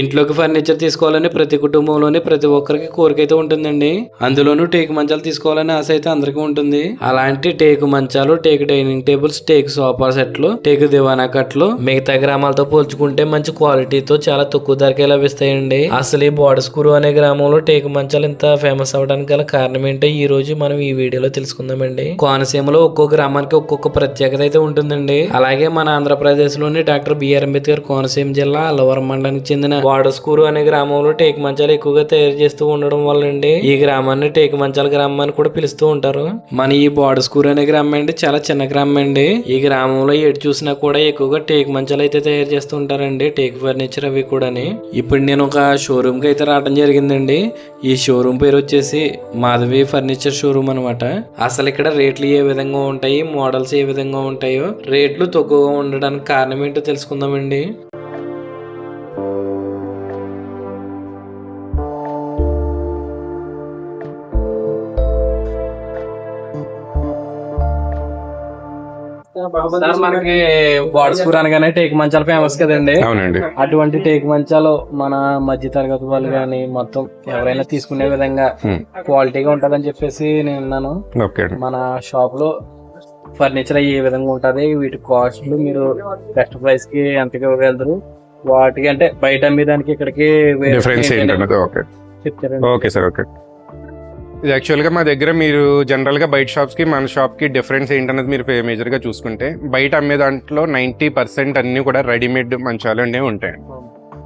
ఇంట్లోకి ఫర్నిచర్ తీసుకోవాలని ప్రతి కుటుంబంలోని ప్రతి ఒక్కరికి కోరిక అయితే ఉంటుందండి. అందులోనూ టేకు మంచాలు తీసుకోవాలని ఆశ అయితే అందరికీ ఉంటుంది. అలాంటి టేకు మంచాలు teak dining tables teak sofa సెట్లు టేకు దివానా కట్లు మిగతా గ్రామాలతో పోల్చుకుంటే మంచి క్వాలిటీతో చాలా తక్కువ ధరకే లభిస్తాయండి. అసలు ఈ బోడస్కూరు అనే గ్రామంలో టేకు మంచాలు ఇంత ఫేమస్ అవడానికి గల కారణం ఏంటో ఈ రోజు మనం ఈ వీడియోలో తెలుసుకుందామండి. కోనసీమలో ఒక్కో గ్రామానికి ఒక్కొక్క ప్రత్యేకత అయితే ఉంటుందండి. అలాగే మన ఆంధ్రప్రదేశ్లోని డాక్టర్ బిఆర్ అంబేద్కర్ కోనసీమ జిల్లా అల్లవరం మండలానికి చెందిన వాడస్కూరు అనే గ్రామంలో టేకు మంచాలు ఎక్కువగా తయారు చేస్తూ ఉండడం వల్లండి. ఈ గ్రామాన్ని టేకు మంచాల గ్రామం అని కూడా పిలుస్తూ ఉంటారు. మన ఈ బాడస్కూరు అనే గ్రామం అండి చాలా చిన్న గ్రామం అండి. ఈ గ్రామంలో ఎటు చూసినా కూడా ఎక్కువగా టేకు మంచాలు అయితే తయారు చేస్తూ ఉంటారండి టేకు ఫర్నిచర్ అవి కూడాని. ఇప్పుడు నేను ఒక షోరూమ్కి అయితే రావడం జరిగిందండి. ఈ షోరూమ్ పేరు వచ్చేసి మాధవి ఫర్నిచర్ షోరూమ్ అనమాట అసలు ఇక్కడ రేట్లు ఏ విధంగా ఉంటాయి మోడల్స్ ఏ విధంగా ఉంటాయో రేట్లు తక్కువగా ఉండడానికి కారణం ఏంటో తెలుసుకుందామండి. సార్ మనకి బాడస్కూర్ అనగానే టేక్ మంచాలు ఫేమస్ కదండి. అవునండి. అటువంటి టేక్ మంచాలు మన మధ్య తరగతి వాళ్ళు కానీ మొత్తం ఎవరైనా తీసుకునే విధంగా. క్వాలిటీగా ఉంటదని చెప్పేసి నేను విన్నాను మన షాప్లో ఫర్నిచర్ ఏ విధంగా ఉంటది. వీటి కాస్ట్లు మీరు బెస్ట్ ప్రైస్కి ఎంత ఇవ్వగలరు వాటికి అంటే బయట ఇక్కడికి అనేది ఏంటన్నది? ఓకే. చెప్తారండి. Okay sir okay. ఇది యాక్చువల్గా మా దగ్గర మీరు జనరల్గా బయట షాప్స్కి మన షాప్కి డిఫరెన్స్ ఏంటన్నది మీరు మేజర్గా చూసుకుంటే బయట అమ్మే దాంట్లో నైంటీ పర్సెంట్ అన్నీ కూడా రెడీమేడ్ మంచాలు అనేవి ఉంటాయి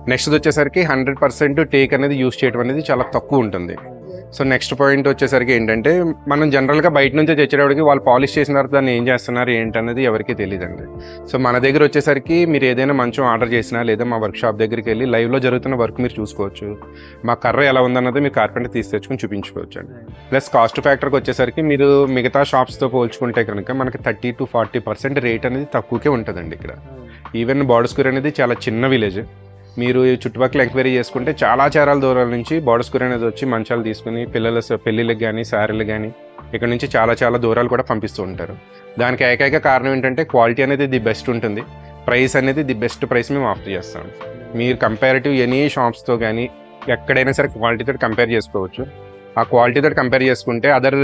నెక్స్ట్ వచ్చేసరికి హండ్రెడ్ పర్సెంట్ టేక్ అనేది యూస్ చేయడం అనేది చాలా తక్కువ ఉంటుంది. సో నెక్స్ట్ పాయింట్ వచ్చేసరికి ఏంటంటే మనం జనరల్గా బయట నుంచి తెచ్చేటప్పటికి వాళ్ళు పాలిష్ చేసిన తర్వాత దాన్ని ఏం చేస్తున్నారు ఏంటన్నది ఎవరికీ తెలియదండి సో మన దగ్గర వచ్చేసరికి మీరు ఏదైనా మంచం ఆర్డర్ చేసినా లేదా మా వర్క్ షాప్ దగ్గరికి వెళ్ళి లైవ్లో జరుగుతున్న వర్క్ మీరు చూసుకోవచ్చు. మా కర్ర ఎలా ఉందన్నది మీరు కార్పెంటర్ తీసి తెచ్చుకొని చూపించుకోవచ్చు అండి ప్లస్ కాస్ట్ ఫ్యాక్టర్కి వచ్చేసరికి మీరు మిగతా షాప్స్తో పోల్చుకుంటే కనుక మనకి thirty to forty percent rate అనేది తక్కువకే ఉంటుందండి ఇక్కడ. ఈవెన్ బార్డర్స్కూర్ అనేది చాలా చిన్న విలేజ్ మీరు చుట్టుపక్కల ఎంక్వైరీ చేసుకుంటే చాలా చారాల దూరాల నుంచి బార్డర్స్కూర్ అనేది వచ్చి మంచాలు తీసుకుని పిల్లల పెళ్ళిళ్ళకి కానీ శారీలకు కానీ ఇక్కడ నుంచి చాలా చాలా దూరాలు కూడా పంపిస్తూ ఉంటారు. దానికి ఏకైక కారణం ఏంటంటే క్వాలిటీ అనేది ది బెస్ట్ ఉంటుంది. ప్రైస్ అనేది ది బెస్ట్ ప్రైస్ మేము ఆఫర్ చేస్తాం. మీరు కంపారిటివ్ ఎనీ షాప్స్తో కానీ ఎక్కడైనా సరే క్వాలిటీతో కంపేర్ చేసుకోవచ్చు. ఆ క్వాలిటీతో కంపేర్ చేసుకుంటే అదర్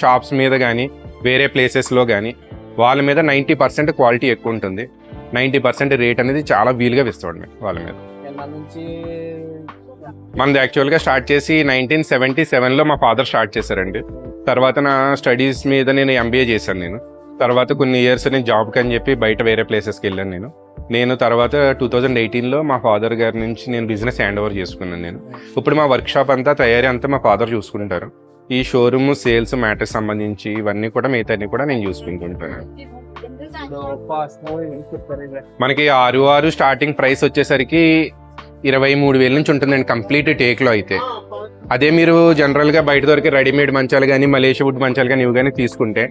షాప్స్ మీద కానీ వేరే ప్లేసెస్లో కానీ వాళ్ళ మీద నైంటీ పర్సెంట్ క్వాలిటీ ఎక్కువ ఉంటుంది. నైంటీ పర్సెంట్ రేట్ అనేది చాలా వీలుగా ఇస్తాడు వాళ్ళ మీద. నుంచి మనది యాక్చువల్గా స్టార్ట్ చేసి నైన్టీన్ సెవెంటీ సెవెన్లో మా ఫాదర్ స్టార్ట్ చేశారండి. తర్వాత నా స్టడీస్ మీద నేను ఎంబీఏ చేశాను నేను. తర్వాత కొన్ని ఇయర్స్ నేను జాబ్కి అని చెప్పి బయట వేరే ప్లేసెస్కి వెళ్ళాను నేను. నేను తర్వాత టూ థౌజండ్ ఎయిటీన్లో మా ఫాదర్ గారి నుంచి నేను బిజినెస్ హ్యాండ్ ఓవర్ చేసుకున్నాను నేను. ఇప్పుడు మా వర్క్ షాప్ అంతా తయారీ అంతా మా ఫాదర్ చూసుకుంటారు. ఈ షోరూమ్ సేల్స్ మ్యాటర్స్ సంబంధించి ఇవన్నీ కూడా మిగతాన్ని కూడా నేను చూసుకుంటుంటాను. మనకి ఆరు ఆరు స్టార్టింగ్ ప్రైస్ వచ్చేసరికి ఇరవై మూడు వేల నుంచి ఉంటుందండి కంప్లీట్ టేక్లో అయితే. అదే మీరు జనరల్గా బయట దొరికే రెడీమేడ్ మంచాలు కానీ మలేషియా వుడ్ మంచాలు కానీ ఇవి కానీ తీసుకుంటే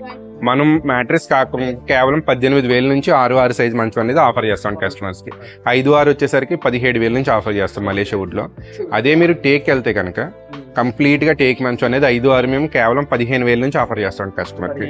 మనం మ్యాట్రెస్ కాకుండా కేవలం పద్దెనిమిది వేల నుంచి ఆరు ఆరు సైజ్ మంచం అనేది ఆఫర్ చేస్తాం కస్టమర్స్కి ఐదు ఆరు వచ్చేసరికి పదిహేడు వేల నుంచి ఆఫర్ చేస్తాం మలేషియా వుడ్లో అదే మీరు టేక్ వెళ్తే కనుక కంప్లీట్గా టేక్ మంచం అనేది ఐదు ఆరు మేము కేవలం పదిహేను వేల నుంచి ఆఫర్ చేస్తాం కస్టమర్కి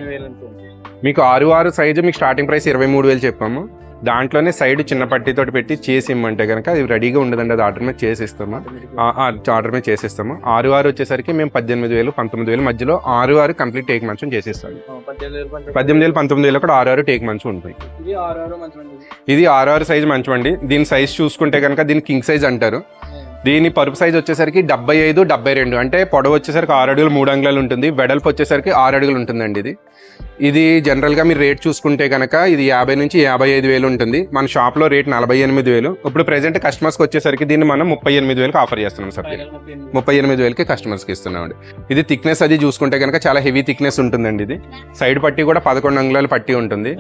మీకు ఆరు ఆరు సైజు మీకు స్టార్టింగ్ ప్రైస్ ఇరవై మూడు వేలు చెప్పాము. దాంట్లోనే సైడ్ చిన్న పట్టీతోటి పెట్టి చేసి ఇమ్మంటే కనుక అది రెడీగా ఉండదండి. అది ఆర్డర్ మీద చేసి ఇస్తాము ఆ- ఆ ఆర్డర్ మీద చేసిస్తాము. ఆరు ఆరు వచ్చేసరికి మేము పద్దెనిమిది వేలు పంతొమ్మిది వేలు మధ్యలో ఆరు ఆరు కంప్లీట్ టేక్ మంచం చేసిస్తాం పద్దెనిమిది వేలు పంతొమ్మిది వేలు కూడా ఆరు ఆరు టేక్ మంచం ఉంటుంది. ఇది ఆరు ఆరు మంచి మంది ఇది. ఆరు ఆరు సైజ్ మంచం అండి. దీని సైజ్ చూసుకుంటే కనుక దీని కింగ్ సైజ్ అంటారు. దీని పరుపు సైజ్ వచ్చేసరికి డెబ్బై ఐదు డెబ్బై రెండు. అంటే పొడవు వచ్చేసరికి ఆరు అడుగులు మూడు అంగుళాలు ఉంటుంది. వెడల్పు వచ్చేసరికి ఆరు అడుగులు ఉంటుందండి ఇది. ఇది జనరల్గా మీరు రేట్ చూసుకుంటే కనుక ఇది యాభై నుంచి యాభై ఐదు వేలు ఉంటుంది. మన షాప్లో రేట్ నలభై ఎనిమిది వేలు. ఇప్పుడు ప్రెసెంట్ కస్టమర్స్కి వచ్చేసరికి దీన్ని మనం ముప్పై ఎనిమిది వేలకు ఆఫర్ చేస్తున్నాం సార్ ముప్పై ఎనిమిది. వేలకి కస్టమర్స్కి ఇస్తున్నామండి ఇది థిక్నెస్ అది చూసుకుంటే కనుక చాలా హెవీ థిక్నెస్ ఉంటుందండి ఇది. సైడ్ పట్టి కూడా పదకొండు అంగుళాలు పట్టి ఉంటుంది.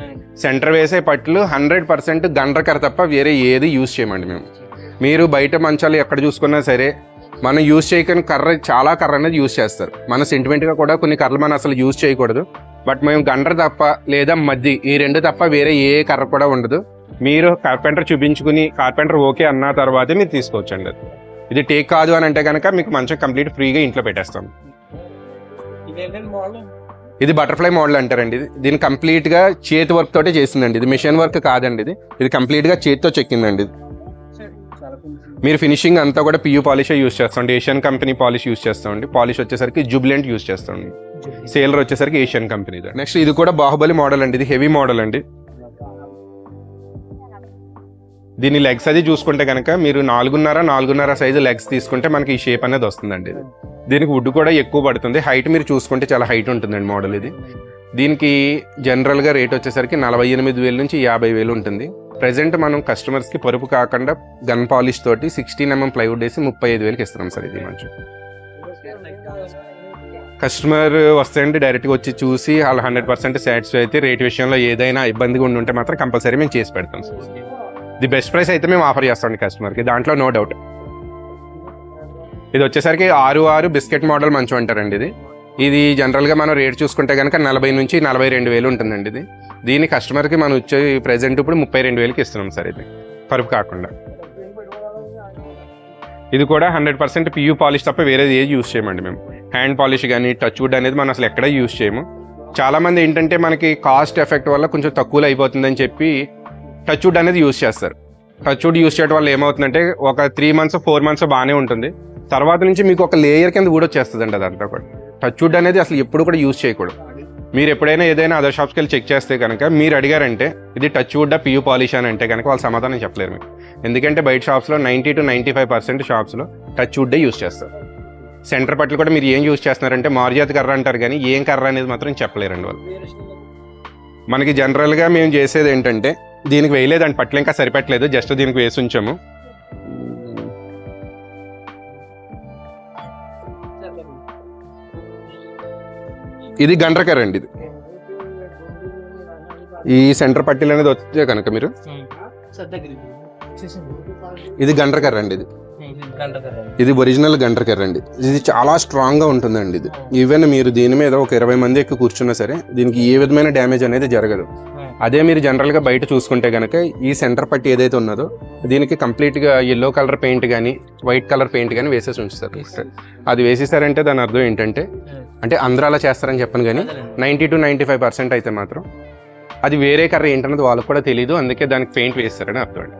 సెంటర్ వేసే పట్లు హండ్రెడ్ పర్సెంట్ గండ్రకర తప్ప వేరే ఏది యూజ్ చేయమండి మేము. మీరు బయట మంచాలు ఎక్కడ చూసుకున్నా సరే మనం యూజ్ చేయకని కర్ర చాలా కర్ర అనేది యూజ్ చేస్తారు. మన సెంటిమెంట్గా కూడా కొన్ని కర్రలు మనం అసలు యూజ్ చేయకూడదు. బట్ మేము గండ్ర తప్ప లేదా మద్ది ఈ రెండు తప్ప వేరే ఏ కర్ర కూడా ఉండదు. మీరు కార్పెంటర్ చూపించుకుని కార్పెంటర్ ఓకే అన్న తర్వాతే మీరు తీసుకోవచ్చండి. అది ఇది టేక్ కాదు అని అంటే కనుక మీకు మంచిగా కంప్లీట్ ఫ్రీగా ఇంట్లో పెట్టేస్తాం. ఇది బటర్ఫ్లై మోడల్ అంటారండి ఇది. దీని కంప్లీట్గా చేతి వర్క్ తోటే చేసిందండి. ఇది మిషన్ వర్క్ కాదండి ఇది. ఇది కంప్లీట్గా చేతితో చెక్కిందండి ఇది. మీరు ఫినిషింగ్ అంతా కూడా పియూ పాలిషే యూస్ చేస్తామండి. ఏషియన్ కంపెనీ పాలిష్ యూస్ చేస్తామండి. పాలిష్ వచ్చేసరికి జూబ్లెంట్ యూస్ చేస్తామండి. సేలర్ వచ్చేసరికి ఏషియన్ కంపెనీ నెక్స్ట్ ఇది కూడా బాహుబలి మోడల్ అండి. ఇది హెవీ మోడల్ అండి. దీని లెగ్స్ అది చూసుకుంటే కనుక మీరు నాలుగున్నర నాలుగున్నర సైజు లెగ్స్ తీసుకుంటే మనకి ఈ షేప్ అనేది వస్తుందండి ఇది. దీనికి వుడ్ కూడా ఎక్కువ పడుతుంది. హైట్ మీరు చూసుకుంటే చాలా హైట్ ఉంటుందండి మోడల్ ఇది. దీనికి జనరల్గా రేట్ వచ్చేసరికి నలభై ఎనిమిది వేల నుంచి యాభై వేలు ఉంటుంది. ప్రజెంట్ మనం కస్టమర్స్కి పరుపు కాకుండా గన్ పాలిష్ తోటి సిక్స్టీన్ ఎంఎం ప్లైవుడ్ వేసి ముప్పై ఐదు వేలకి ఇస్తున్నాం సార్ ఇది మంచి. కస్టమర్ వస్తే డైరెక్ట్గా వచ్చి చూసి వాళ్ళు హండ్రెడ్ పర్సెంట్ సాటిస్ఫై అయితే రేట్ విషయంలో ఏదైనా ఇబ్బందిగా ఉండి ఉంటే మాత్రం కంపల్సరీ మేము చేసి పెడతాం సార్. ది బెస్ట్ ప్రైస్ అయితే మేము ఆఫర్ చేస్తాం కస్టమర్కి దాంట్లో నో డౌట్ ఇది వచ్చేసరికి ఆరు ఆరు బిస్కెట్ మోడల్ మంచి అంటారండి ఇది. ఇది జనరల్గా మనం రేట్ చూసుకుంటే కనుక నలభై నుంచి నలభై రెండు వేలు ఉంటుందండి ఇది. దీని కస్టమర్కి మనం వచ్చే ప్రెజెంట్ ఇప్పుడు ముప్పై రెండు వేలకి ఇస్తున్నాం సార్ ఇది. పరుపు కాకుండా. ఇది కూడా హండ్రెడ్ పర్సెంట్ పియూ పాలిష్ తప్ప వేరేది ఏది యూస్ చేయమండి మేము. హ్యాండ్ పాలిష్ కానీ టచ్ వుడ్ అనేది మనం అసలు ఎక్కడ యూస్ చేయము. చాలామంది ఏంటంటే మనకి కాస్ట్ ఎఫెక్ట్ వల్ల కొంచెం తక్కువలో అయిపోతుందని చెప్పి టచ్ వుడ్ అనేది యూస్ చేస్తారు. టచ్ వుడ్ యూస్ చేయడం వల్ల ఏమవుతుందంటే ఒక త్రీ మంత్స్ ఫోర్ మంత్స్ బాగానే ఉంటుంది. తర్వాత నుంచి మీకు ఒక లేయర్ కింద కూడా వచ్చేస్తుందండి అదంతా కూడా. టచ్ వుడ్ అనేది అసలు ఎప్పుడు కూడా యూస్ చేయకూడదు. మీరు ఎప్పుడైనా ఏదైనా అదర్ షాప్స్కి వెళ్ళి చెక్ చేస్తే కనుక మీరు అడిగారంటే ఇది టచ్ వుడ్ పియూ పాలిష్ అని అంటే కనుక వాళ్ళు సమాధానం చెప్పలేరు మీకు. ఎందుకంటే బయట షాప్స్లో ninety two ninety five percent షాప్స్లో టచ్ వుడ్డే యూస్ చేస్తారు. సెంటర్ పట్లు కూడా మీరు ఏం యూస్ చేస్తున్నారంటే మారుజాతి కర్ర అంటారు కానీ ఏం కర్ర అనేది మాత్రం చెప్పలేరండి వాళ్ళు. మనకి జనరల్గా మేము చేసేది ఏంటంటే దీనికి వేయలేదండి పట్ల ఇంకా సరిపెట్టలేదు జస్ట్ దీనికి వేసి ఉంచాము. ఇది గండ్రకర్ర అండి ఇది. ఈ సెంటర్ పట్టీలు అనేది వచ్చే కనుక మీరు. ఇది గండ్రకర్ర అండి ఇది. ఇది ఒరిజినల్ గండ్రకర్ర అండి ఇది చాలా స్ట్రాంగ్గా ఉంటుందండి ఇది. ఈవెన్ మీరు దీని మీద ఒక ఇరవై మంది ఎక్కి కూర్చున్నా సరే దీనికి ఏ విధమైన డ్యామేజ్ అనేది జరగదు. అదే మీరు జనరల్గా బయట చూసుకుంటే కనుక ఈ సెంటర్ పట్టి ఏదైతే ఉన్నదో దీనికి కంప్లీట్గా ఎల్లో కలర్ పెయింట్ కానీ వైట్ కలర్ పెయింట్ కానీ వేసేసి ఉంచుతారు. అది వేసేసారంటే దాని అర్థం ఏంటంటే అంటే అందరూ అలా చేస్తారని చెప్పను కానీ ninety two ninety five percent అయితే మాత్రం అది వేరే కర్ర ఏంటన్నది వాళ్ళకి కూడా తెలియదు అందుకే దానికి పెయింట్ వేస్తారని అర్థం అండి.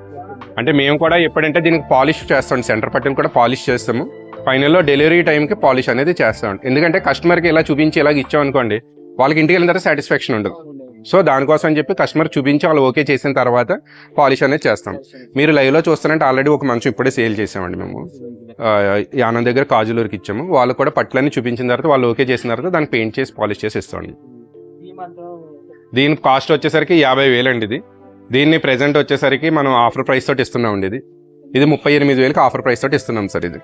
అంటే మేము కూడా ఎప్పుడంటే దీనికి పాలిష్ చేస్తాం సెంటర్ పట్టిని కూడా పాలిష్ చేస్తాము. ఫైనల్లో డెలివరీ టైంకి పాలిష్ అనేది చేస్తాం ఎందుకంటే కస్టమర్కి ఇలా చూపించి ఇలాగ ఇచ్చాం అనుకోండి వాళ్ళకి ఇంటికి వెళ్ళిన తర్వాత సాటిస్ఫాక్షన్ ఉండదు. సో దానికోసం అని చెప్పి కస్టమర్ చూపించి వాళ్ళు ఓకే చేసిన తర్వాత పాలిష్ అనేది చేస్తాం. మీరు లైవ్లో చూస్తారంటే ఆల్రెడీ ఒక మంచం ఇప్పుడే సేల్ చేసామండి మేము. ఆ, ఆనంద్ దగ్గర కాజులూరికి ఇచ్చాము. వాళ్ళు కూడా పట్లన్నీ చూపించిన తర్వాత వాళ్ళు ఓకే చేసిన తర్వాత దాన్ని పెయింట్ చేసి పాలిష్ చేసి ఇస్తామండి దీని కాస్ట్ వచ్చేసరికి యాభై వేలు అండి ఇది. దీన్ని ప్రెజెంట్ వచ్చేసరికి మనం ఆఫర్ ప్రైస్ తోటి ఇస్తున్నాం అండి ఇది. ఇది ముప్పై ఎనిమిది వేలకి ఆఫర్ ప్రైస్ తోటి ఇస్తున్నాం సార్ ఇది.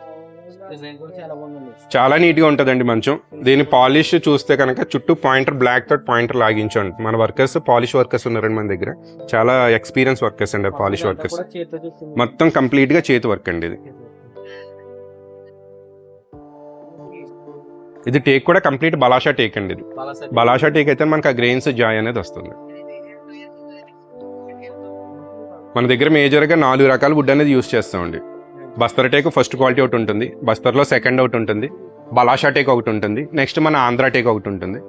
చాలా నీట్గా ఉంటుందండి మంచం. దీని పాలిష్ చూస్తే కనుక చుట్టూ పాయింటర్ బ్లాక్ తోటి పాయింటర్ లాగించండి. మన వర్కర్స్ పాలిష్ వర్కర్స్ ఉన్నారండి మన దగ్గర. చాలా ఎక్స్పీరియన్స్ వర్కర్స్ అండి పాలిష్ వర్కర్స్ మొత్తం కంప్లీట్గా చేతి వర్క్ అండి ఇది. ఇది టేక్ కూడా కంప్లీట్ బలాషా టేక్ అండి ఇది. బలాషా టేక్ అయితే మనకు ఆ గ్రెయిన్స్ జాయ్ అనేది వస్తుంది. మన దగ్గర మేజర్గా నాలుగు రకాల వుడ్ అనేది యూస్ చేస్తామండి. బస్తర్ టేక్ ఫస్ట్ క్వాలిటీ ఒకటి ఉంటుంది బస్తర్లో సెకండ్ ఒకటి ఉంటుంది బలాషా టేక్ ఒకటి ఉంటుంది నెక్స్ట్ మన ఆంధ్రా టేక్ ఒకటి ఉంటుంది.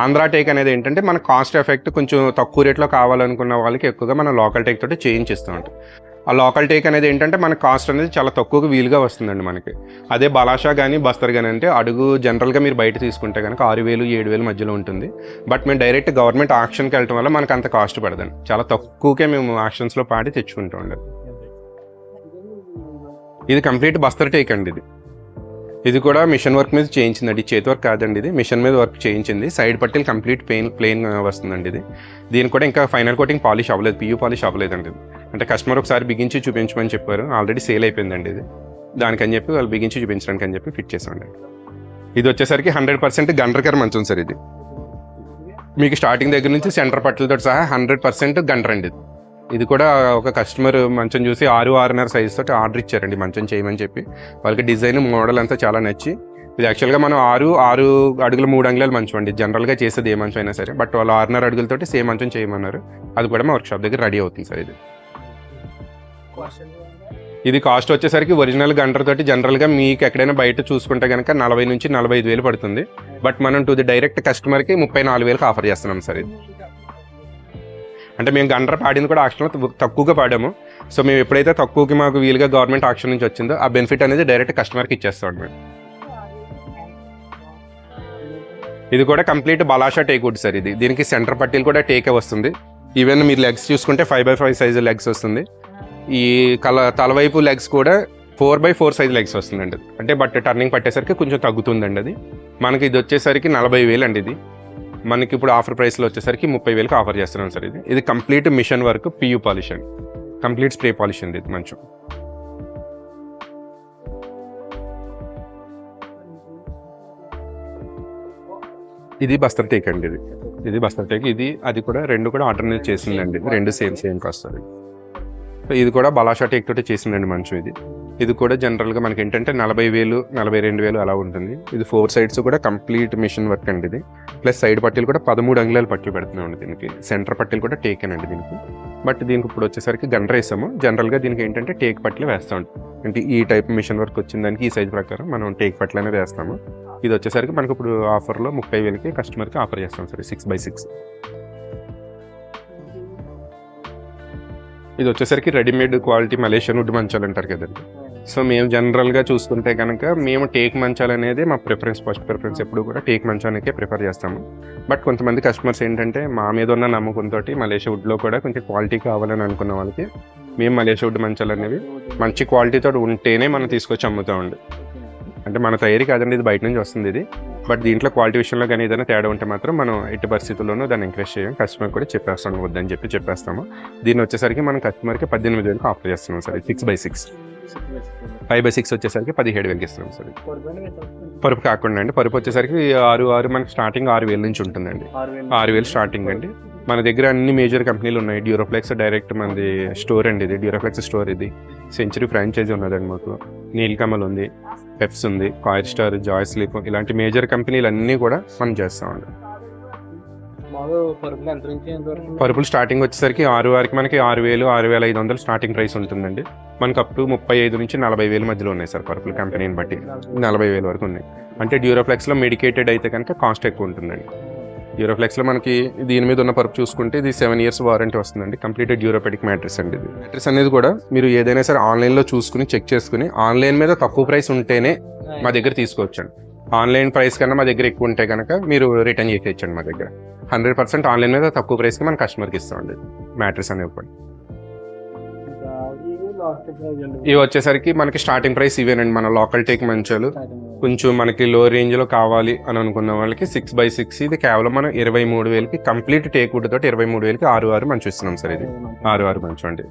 ఆంధ్రా టేక్ అనేది ఏంటంటే మన కాస్ట్ ఎఫెక్ట్ కొంచెం తక్కువ రేట్లో కావాలనుకున్న వాళ్ళకి ఎక్కువగా మనం లోకల్ టేక్ తోటి చేయించిస్తూ ఉంటాం. ఆ లోకల్ టేక్ అనేది ఏంటంటే మన కాస్ట్ అనేది చాలా తక్కువగా వీలుగా వస్తుందండి మనకి. అదే బలాషా కానీ బస్తర్ కానీ అంటే అడుగు జనరల్గా మీరు బయట తీసుకుంటే కనుక ఆరు వేలు ఏడు వేలు మధ్యలో ఉంటుంది. బట్ మేము డైరెక్ట్ గవర్నమెంట్ ఆక్షన్కి వెళ్ళటం వల్ల మనకు అంత కాస్ట్ పడదండి. చాలా తక్కువకే మేము ఆక్షన్స్లో పాడి తెచ్చుకుంటూ ఉండదు. ఇది కంప్లీట్ బస్తర్ టేక్ అండి ఇది. ఇది కూడా మిషన్ వర్క్ మీద చేయించిందండి. చేతి వర్క్ కాదండి ఇది. మిషన్ మీద వర్క్ చేయించింది. సైడ్ పట్టీలు కంప్లీట్ పెయిన్ ప్లెయిన్ వస్తుందండి ఇది. దీని కూడా ఇంకా ఫైనల్ కోటింగ్ పాలిష్ అవ్వలేదు. పియూ పాలిష్ అవ్వలేదండి ఇది. అంటే కస్టమర్ ఒకసారి బిగించి చూపించమని చెప్పారు. ఆల్రెడీ సేల్ అయిపోయిందండి ఇది. దానికని చెప్పి వాళ్ళు బిగించి చూపించడానికి అని చెప్పి ఫిట్ చేసామండి ఇది వచ్చేసరికి హండ్రెడ్ పర్సెంట్ గండ్రకర్ మంచం సార్ ఇది. మీకు స్టార్టింగ్ దగ్గర నుంచి సెంటర్ పట్టలతో సహా హండ్రెడ్ పర్సెంట్ గండ్రండి ఇది. ఇది కూడా ఒక కస్టమర్ మంచం చూసి ఆరు ఆరున్నర సైజ్ తోటి ఆర్డర్ ఇచ్చారండి మంచం చేయమని చెప్పి. వాళ్ళకి డిజైన్ మోడల్ అంతా చాలా నచ్చి. ఇది యాక్చువల్గా మనం ఆరు ఆరు అడుగులు మూడు అంగుళాలు మంచం అండి. జనరల్గా చేసేది ఏ మంచం అయినా సరే. బట్ వాళ్ళు ఆరున్నర అడుగులతోటి సేమ్ మంచం చేయమన్నారు. అది కూడా మా వర్క్షాప్ దగ్గర రెడీ అవుతుంది సార్ ఇది. ఇది కాస్ట్ వచ్చేసరికి ఒరిజినల్ గంటతోటి జనరల్గా మీకు ఎక్కడైనా బయట చూసుకుంటే కనుక నలభై నుంచి నలభై ఐదు వేలు పడుతుంది. బట్ మనం టు ది డైరెక్ట్ కస్టమర్కి ముప్పై నాలుగు వేలకు ఆఫర్ చేస్తున్నాం సార్ ఇది. అంటే మేము గండ్ర పాడింది కూడా ఆక్షన్లో తక్కువగా పాడాము. సో మేము ఎప్పుడైతే తక్కువకి మాకు వీలుగా గవర్నమెంట్ ఆక్షన్ నుంచి వచ్చిందో ఆ బెనిఫిట్ అనేది డైరెక్ట్ కస్టమర్కి ఇచ్చేస్తాం మేము ఇది కూడా కంప్లీట్ బలాషా టేక్ వుడ్ సార్ ఇది. దీనికి సెంటర్ పట్టీలు కూడా టేకే వస్తుంది. ఈవెన్ మీరు లెగ్స్ చూసుకుంటే five by five size legs వస్తుంది. ఈ కల తలవైపు లెగ్స్ కూడా four by four size legs వస్తుందండి. అంటే బట్ టర్నింగ్ పట్టేసరికి కొంచెం తగ్గుతుందండి అది. మనకి ఇది వచ్చేసరికి నలభై వేలు అండి ఇది. మనకి ఇప్పుడు ఆఫర్ ప్రైస్లో వచ్చేసరికి ముప్పై వేలకు ఆఫర్ చేస్తున్నాం సార్ ఇది. ఇది complete machine work PU polish అండి. కంప్లీట్ స్ప్రే పాలిష్ అండి ఇది మంచం. ఇది బస్తర్ టేక్ అండి ఇది. ఇది బస్తర్ టేక్. ఇది అది కూడా రెండు కూడా ఆల్టర్నేట్ చేసిందండి. రెండు సేమ్ సేమ్ వస్తుంది సో ఇది కూడా బలాషా టేక్ తోటి చేసిందండి మంచం ఇది. ఇది కూడా జనరల్గా మనకి ఏంటంటే నలభై వేలు నలభై రెండు వేలు అలా ఉంటుంది. ఇది ఫోర్ సైడ్స్ కూడా కంప్లీట్ మిషన్ వర్క్ అండి ఇది. ప్లస్ సైడ్ పట్టీలు కూడా పదమూడు అంగుళాలు పట్టీలు పెడుతున్నామండి దీనికి. సెంటర్ పట్టీలు కూడా టేక్ అండి దీనికి. బట్ దీనికి ఇప్పుడు వచ్చేసరికి గండ్ర వేసాము జనరల్గా దీనికి ఏంటంటే టేక్ పట్టీలు వేస్తాం. అంటే ఈ టైప్ మిషన్ వర్క్ వచ్చిన దానికి ఈ సైజ్ ప్రకారం మనం టేక్ పట్టీలు అనేది వేస్తాము. ఇది వచ్చేసరికి మనకి ఇప్పుడు ఆఫర్లో ముప్పై వేలకి కస్టమర్కి ఆఫర్ చేస్తాం సార్ సిక్స్ బై సిక్స్ ఇది వచ్చేసరికి రెడీమేడ్ క్వాలిటీ మలేషియన్ వుడ్ మంచాలు అంటారు కదండి. సో మేము జనరల్గా చూసుకుంటే కనుక మేము టేక్ మంచాలు అనేది మా ప్రిఫరెన్స్ ఫస్ట్ ప్రిఫరెన్స్ ఎప్పుడు కూడా టేక్ మంచానికే ప్రిఫర్ చేస్తాము. బట్ కొంతమంది కస్టమర్స్ ఏంటంటే మా మీద ఉన్న నమ్మకంతో మలేషియా వుడ్లో కూడా కొంచెం క్వాలిటీ కావాలని అనుకున్న వాళ్ళకి మేము మలేషియా వుడ్ మంచాలు అనేవి మంచి క్వాలిటీతో ఉంటేనే మనం తీసుకొచ్చి అమ్ముతామండి అంటే మన తయారీ కాదండి ఇది బయట నుంచి వస్తుంది ఇది. బట్ దీంట్లో క్వాలిటీ విషయంలో కానీ ఏదైనా తేడా ఉంటే మాత్రం మనం ఎట్టి పరిస్థితుల్లోనూ దాన్ని ఎంకరేజ్ చేయం. కస్టమర్ కూడా చెప్పేస్తాం వద్దని చెప్పి చెప్పేస్తాము. దీన్ని వచ్చేసరికి మనం కస్టమర్కి పద్దెనిమిది వేలకు ఆఫర్ చేస్తున్నాం sir six by six five by six వచ్చేసరికి పదిహేడు వేలకి ఇస్తున్నాం సార్. పరుపు కాకుండా అండి పరుపు వచ్చేసరికి ఆరు ఆరు మనకి స్టార్టింగ్ ఆరు వేల నుంచి ఉంటుందండి. ఆరు వేలు స్టార్టింగ్ అండి. మన దగ్గర అన్ని మేజర్ కంపెనీలు ఉన్నాయి. డ్యూరోఫ్లెక్స్ డైరెక్ట్ మనది స్టోర్ అండి ఇది. డ్యూరోఫ్లెక్స్ స్టోర్ ఇది. సెంచరీ ఫ్రాంచైజీ ఉన్నదండి మాకు. నీల్కమల్ ఉంది పెప్స్ ఉంది కాయిర్ స్టార్ జాయ్ స్లీప్ ఇలాంటి మేజర్ కంపెనీలు అన్నీ కూడా మనం చేస్తామండి పరుపులు స్టార్టింగ్ వచ్చేసరికి ఆరు వారికి మనకి ఆరు వేలు ఆరు వేల ఐదు వందలు స్టార్టింగ్ ప్రైస్ ఉంటుందండి. మనకు అప్ టు ముప్పై ఐదు నుంచి నలభై వేల మధ్యలో ఉన్నాయి సార్ పరుపులు కంపెనీని బట్టి. నలభై వేల వరకు ఉన్నాయి. అంటే డ్యూరోఫ్లెక్స్లో మెడికేటెడ్ అయితే కనుక కాస్ట్ ఎక్కువ ఉంటుందండి. డ్యూరోఫ్లెక్స్లో మనకి దీని మీద ఉన్న పరుపు చూసుకుంటే ఇది సెవెన్ ఇయర్స్ వారంటీ వస్తుందండి. కంప్లీట్ డ్యూరోపెటిక్ మ్యాట్రిస్ అండి ఇది. మ్యాట్రిస్ అనేది కూడా మీరు ఏదైనా సరే ఆన్లైన్లో చూసుకుని చెక్ చేసుకుని ఆన్లైన్ మీద తక్కువ ప్రైస్ ఉంటేనే మా దగ్గర తీసుకోవచ్చండి. ఆన్లైన్ ప్రైస్ కన్నా మా దగ్గర ఎక్కువ ఉంటే కనుక మీరు రిటర్న్ చేసేయచ్చండి మా దగ్గర. హండ్రెడ్ పర్సెంట్ ఆన్లైన్ మీద తక్కువ ప్రైస్కి మన కస్టమర్కి ఇస్తామండి. మ్యాట్రిస్ అనేవి కూడా ఇవి వచ్చేసరికి మనకి స్టార్టింగ్ ప్రైస్ ఇవేనండి మన లోకల్ టేక్ మంచాలు కొంచెం మనకి లో రేంజ్లో కావాలి అని అనుకున్న వాళ్ళకి సిక్స్ బై సిక్స్ ఇది కేవలం మనం ఇరవై మూడు వేలకి కంప్లీట్ టేక్ వుడ్ తోటి ఇరవై మూడు వేలకి ఆరు ఆరు మంచి ఇస్తున్నాం సార్ ఇది. ఆరు ఆరు మంచం అండి.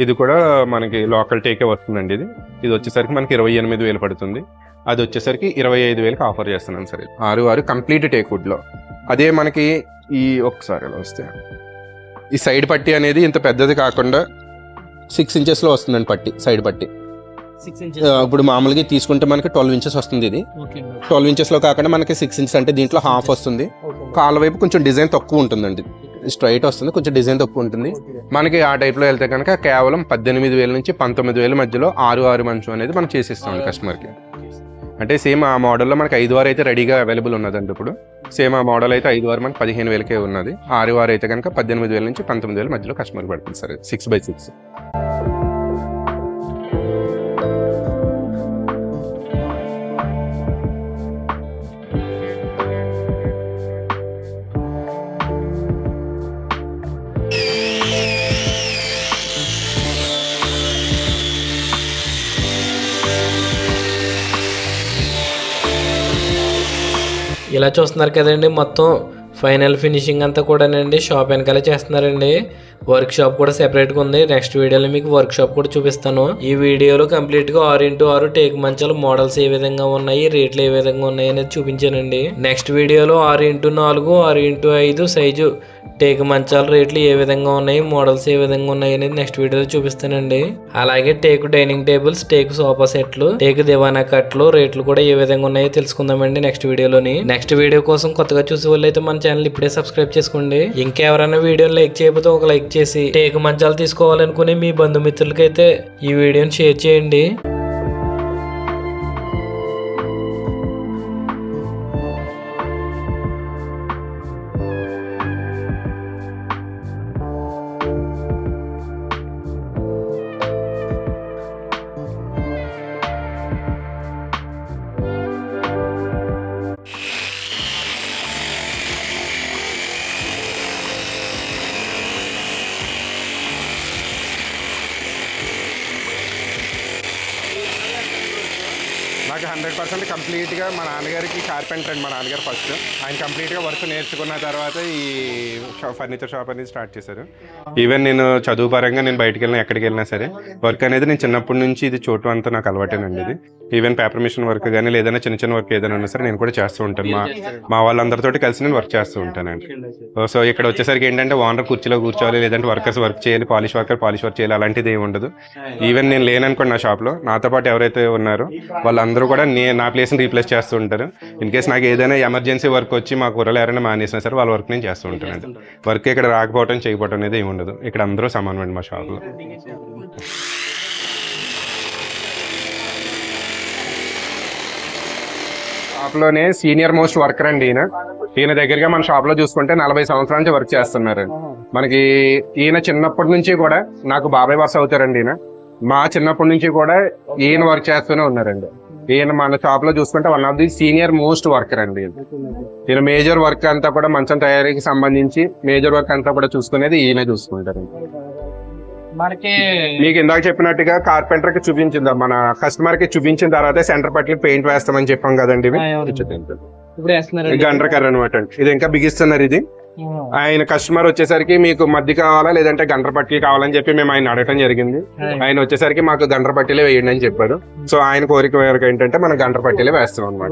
ఇది కూడా మనకి లోకల్ టేకే వస్తుందండి ఇది. ఇది వచ్చేసరికి మనకి ఇరవై ఎనిమిది వేలు పడుతుంది. అది వచ్చేసరికి ఇరవై ఐదు వేలకి ఆఫర్ చేస్తున్నాం సార్ ఇది. ఆరు ఆరు కంప్లీట్ టేక్ వుడ్లో. అదే మనకి ఈ ఒకసారి ఇలా వస్తే. ఈ సైడ్ పట్టి అనేది ఇంత పెద్దది కాకుండా సిక్స్ ఇంచెస్లో వస్తుందండి పట్టి సైడ్ పట్టి. ఇప్పుడు మామూలుగా తీసుకుంటే మనకి ట్వెల్వ్ ఇంచెస్ వస్తుంది ఇది. ట్వెల్వ్ ఇంచెస్లో కాకుండా మనకి సిక్స్ ఇంచెస్ అంటే దీంట్లో హాఫ్ వస్తుంది. కాళ్ళ వైపు కొంచెం డిజైన్ తక్కువ ఉంటుందండి. స్ట్రైట్ వస్తుంది కొంచెం డిజైన్ తక్కువ ఉంటుంది. మనకి ఆ టైప్లో వెళ్తే కనుక కేవలం పద్దెనిమిది వేల నుంచి పంతొమ్మిది వేల మధ్యలో ఆరు ఆరు మంచం అనేది మనం చేసిస్తాం కస్టమర్కి. అంటే సేమ్ ఆ మోడల్లో మనకి ఐదు వారు అయితే రెడీగా అవైలబుల్ ఉన్నదండి ఇప్పుడు. సేమ్ ఆ మోడల్ అయితే ఐదు వారు మనకి పదిహేను వేలకే ఉన్నది. ఆరు వారు అయితే కనుక పద్దెనిమిది వేల నుంచి పంతొమ్మిది వేల మధ్యలో కస్టమర్ పడుతుంది సరే సిక్స్ బై సిక్స్ ఇలా చూస్తున్నారు కదండి మొత్తం ఫైనల్ ఫినిషింగ్ అంతా కూడానండి. షాప్ వెనకాల చేస్తున్నారండి. వర్క్ షాప్ కూడా సెపరేట్గా ఉంది. నెక్స్ట్ వీడియోలో మీకు వర్క్ షాప్ కూడా చూపిస్తాను. ఈ వీడియోలో కంప్లీట్గా ఆరు ఇంటూ ఆరు టేక్ మంచాలు మోడల్స్ ఏ విధంగా ఉన్నాయి రేట్లు ఏ విధంగా ఉన్నాయి అనేది చూపించానండి. నెక్స్ట్ వీడియోలో ఆరు ఇంటూ నాలుగు ఆరు ఇంటూ ఐదు సైజు టేక్ మంచాల రేట్లు ఏ విధంగా ఉన్నాయి మోడల్స్ ఏ విధంగా ఉన్నాయి అనేది నెక్స్ట్ వీడియోలో చూపిస్తానండి. అలాగే టేకు డైనింగ్ టేబుల్స్ టేకు సోఫా సెట్లు టేకు దివానా కట్లు రేట్లు కూడా ఏ విధంగా ఉన్నాయో తెలుసుకుందామండి నెక్స్ట్ వీడియోలోని. నెక్స్ట్ వీడియో కోసం కొత్తగా చూసే వాళ్ళు అయితే మన ఛానల్ ఇప్పుడే సబ్స్క్రైబ్ చేసుకోండి. ఇంకెవరైనా వీడియోని లైక్ చేయకపోతే ఒక లైక్ చేసి టేకు మంచాలు తీసుకోవాలనుకుని మీ బంధుమిత్రులకైతే ఈ వీడియోని షేర్ చేయండి. హండ్రెడ్ పర్సెంట్ కంప్లీట్గా మా నాన్నగారికి కార్పెంటర్ అండి మా నాన్నగారు ఫస్ట్. ఆయన కంప్లీట్గా వర్క్ నేర్చుకున్న తర్వాత ఈ ఫర్నిచర్ షాప్ అనేది స్టార్ట్ చేశారు. ఈవెన్ నేను చదువు పరంగా నేను బయటికి వెళ్ళినా ఎక్కడికి వెళ్ళినా సరే వర్క్ అనేది నేను చిన్నప్పటి నుంచి ఇది చోటు అంతా నాకు అలవాటేనండి ఇది. ఈవెన్ పేపర్ మిషన్ వర్క్ కానీ లేదైనా చిన్న చిన్న వర్క్ ఏదైనా ఉన్నా సరే నేను కూడా చేస్తూ ఉంటాను. మా మా వాళ్ళందరితో కలిసి నేను వర్క్ చేస్తూ ఉంటానండి. సో ఇక్కడ వచ్చేసరికి ఏంటంటే ఓనర్ కుర్చీలో కూర్చోవాలి లేదంటే వర్కర్స్ వర్క్ చేయాలి పాలిష్ వర్కర్ పాలిష్ వర్క్ చేయాలి అలాంటిది ఏమి ఉండదు. ఈవెన్ నేను లేననుకోండి నా షాప్లో నాతో పాటు ఎవరైతే ఉన్నారో వాళ్ళందరూ కూడా నే నా ప్లేస్ని రీప్లేస్ చేస్తూ ఉంటారు. ఇన్ కేస్ నాకు ఏదైనా ఎమర్జెన్సీ వర్క్ వచ్చి మా కూరలు ఎవరైనా మానేసినా సరే వాళ్ళ వర్క్ నేను చేస్తూ ఉంటానండి. వర్క్ ఇక్కడ రాకపోవడం చేయకపోవడం అనేది ఏమి ఉండదు. ఇక్కడ అందరూ సమానం అండి మా షాప్లో షాప్లోనే సీనియర్ మోస్ట్ వర్కర్ అండి ఈయన. ఈయన దగ్గరగా మన షాప్లో చూసుకుంటే నలభై సంవత్సరాల నుంచి వర్క్ చేస్తున్నారు. మనకి ఈయన చిన్నప్పటి నుంచి కూడా నాకు బాబాయ్ వరుస అవుతారండి ఈయన. మా చిన్నప్పటి నుంచి కూడా ఈయన వర్క్ చేస్తూనే ఉన్నారండి. ఈయన మన షాప్లో చూసుకుంటే one of the senior most worker అండి ఈయన. మేజర్ వర్క్ అంతా కూడా మంచం తయారీకి సంబంధించి మేజర్ వర్క్ అంతా కూడా చూసుకునేది ఈయన చూసుకుంటారు మనకి మీకు ఇందాక చెప్పినట్టుగా కార్పెంటర్కి చూపించింది మన కస్టమర్కి చూపించిన తర్వాత సెంటర్ పట్ల పెయింట్ వేస్తామని చెప్పాం కదండి ఇవి. ఆ, అవును. ఇప్పుడు వేస్తున్నారు ఇది అండర్ కర్ అనమాట ఇది ఇంకా బిగిస్తున్నారు ఇది ఆయన కస్టమర్ వచ్చేసరికి మీకు మధ్య కావాలా లేదంటే గండ్ర పట్టీలు కావాలని చెప్పి మేము ఆయన అడగటం జరిగింది. ఆయన వచ్చేసరికి మాకు గండ్ర పట్టీలే వేయండి అని చెప్పారు సో ఆయన కోరిక మేరకు ఏంటంటే మనం గండ్ర పట్టీలే వేస్తాం అనమాట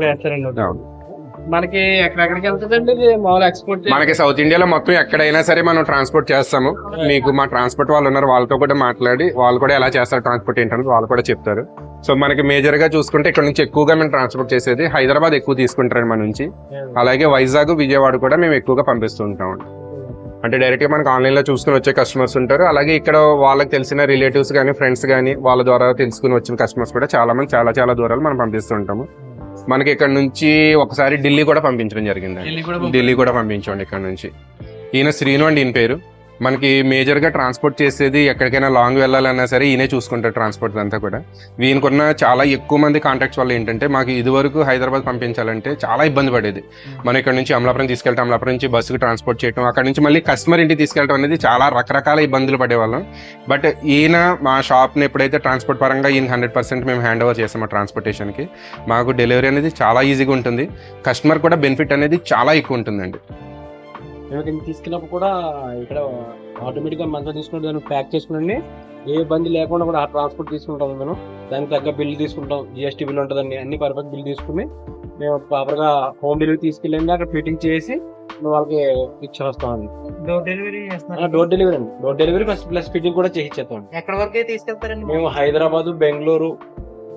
మనకి ఎక్కడెక్కడికి వెళ్తుందండి మామూలు ఎక్స్పోర్ట్ మనకి సౌత్ ఇండియాలో మొత్తం ఎక్కడైనా సరే మనం ట్రాన్స్పోర్ట్ చేస్తాము. మీకు మా ట్రాన్స్పోర్ట్ వాళ్ళు ఉన్నారు వాళ్ళతో కూడా మాట్లాడి వాళ్ళు కూడా ఎలా చేస్తారు ట్రాన్స్పోర్ట్ ఏంటనేది వాళ్ళు కూడా చెప్తారు. సో మనకి మేజర్గా చూసుకుంటే ఇక్కడ నుంచి ఎక్కువగా మేము ట్రాన్స్పోర్ట్ చేసేది హైదరాబాద్ ఎక్కువ తీసుకుంటారు మన నుంచి. అలాగే వైజాగ్ విజయవాడ కూడా మేము ఎక్కువగా పంపిస్తూ ఉంటాం. అంటే డైరెక్ట్గా మనకి ఆన్లైన్లో చూసుకుని వచ్చే కస్టమర్స్ ఉంటారు. అలాగే ఇక్కడ వాళ్ళకి తెలిసిన రిలేటివ్స్ కానీ ఫ్రెండ్స్ కానీ వాళ్ళ ద్వారా తెలుసుకుని వచ్చిన కస్టమర్స్ కూడా చాలా మంది చాలా చాలా దూరాలు మనం పంపిస్తూ ఉంటాము. మనకి ఇక్కడ నుంచి ఒకసారి ఢిల్లీ కూడా పంపించడం జరిగింది ఢిల్లీ కూడా ఢిల్లీ కూడా పంపించండి ఇక్కడ నుంచి. ఈయన శ్రీను అండి ఈయన పేరు. మనకి మేజర్గా ట్రాన్స్పోర్ట్ చేసేది ఎక్కడికైనా లాంగ్ వెళ్ళాలన్నా సరే ఈయనే చూసుకుంటారు ట్రాన్స్పోర్ట్ అంతా కూడా. వీనికున్న చాలా ఎక్కువ మంది కాంటాక్ట్స్ వల్ల ఏంటంటే మాకు ఇదివరకు హైదరాబాద్ పంపించాలంటే చాలా ఇబ్బంది పడేది. మనం ఇక్కడ నుంచి అమలాపురం తీసుకెళ్ళటం అమలాపురం నుంచి బస్సుకు ట్రాన్స్పోర్ట్ చేయడం అక్కడ నుంచి మళ్ళీ కస్టమర్ ఇంటికి తీసుకెళ్ళడం అనేది చాలా రకరకాల ఇబ్బందులు పడేవాళ్ళం. బట్ ఈయన మా షాప్ని ఎప్పుడైతే ట్రాన్స్పోర్ట్ పరంగా ఈయన హండ్రెడ్ పర్సెంట్ మేము హ్యాండ్ ఓవర్ చేసాము ట్రాన్స్పోర్టేషన్కి మాకు డెలివరీ అనేది చాలా ఈజీగా ఉంటుంది. కస్టమర్ కూడా బెనిఫిట్ అనేది చాలా ఎక్కువ ఉంటుందండి. మేము తీసుకెళ్ళినప్పుడు కూడా ఇక్కడ ఆటోమేటిక్గా మనతో తీసుకుంటే దాన్ని ప్యాక్ చేసుకుని ఏ ఇబ్బంది లేకుండా కూడా ఆ ట్రాన్స్పోర్ట్ తీసుకుంటాం మేము. దానికి తగ్గ బిల్ తీసుకుంటాం. జిఎస్టీ బిల్ ఉంటుందండి. అన్ని పర్ఫెక్ట్ బిల్ తీసుకుని మేము ప్రాపర్గా హోమ్ డెలివరీ తీసుకెళ్ళండి అక్కడ ఫిట్టింగ్ చేసి మేము వాళ్ళకి ఇచ్చి వస్తామండి డోర్ డెలివరీ డోర్ డెలివరీ అండి. Door delivery plus plus fitting కూడా చేయించేస్తాం. ఎక్కడ వరకే తీసుకెళ్తారండి? మేము హైదరాబాద్ బెంగళూరు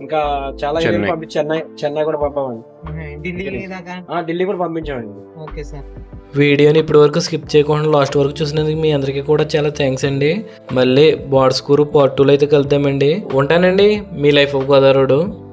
ఇంకా చాలా ఏరియాలు చెన్నై. పంపి చెన్నై చెన్నై కూడా పంపామండి. ఢిల్లీ కూడా పంపించామండి. Okay sir. వీడియోని ఇప్పటి వరకు స్కిప్ చేయకుండా లాస్ట్ వరకు చూసినందుకు మీ అందరికీ కూడా చాలా థ్యాంక్స్ అండి. మళ్ళీ బాడ్స్కూరు పార్ట్ టూలో అయితే కలుద్దామండి. ఉంటానండి. మీ లైఫ్ ఆఫ్ గోదావరుడు.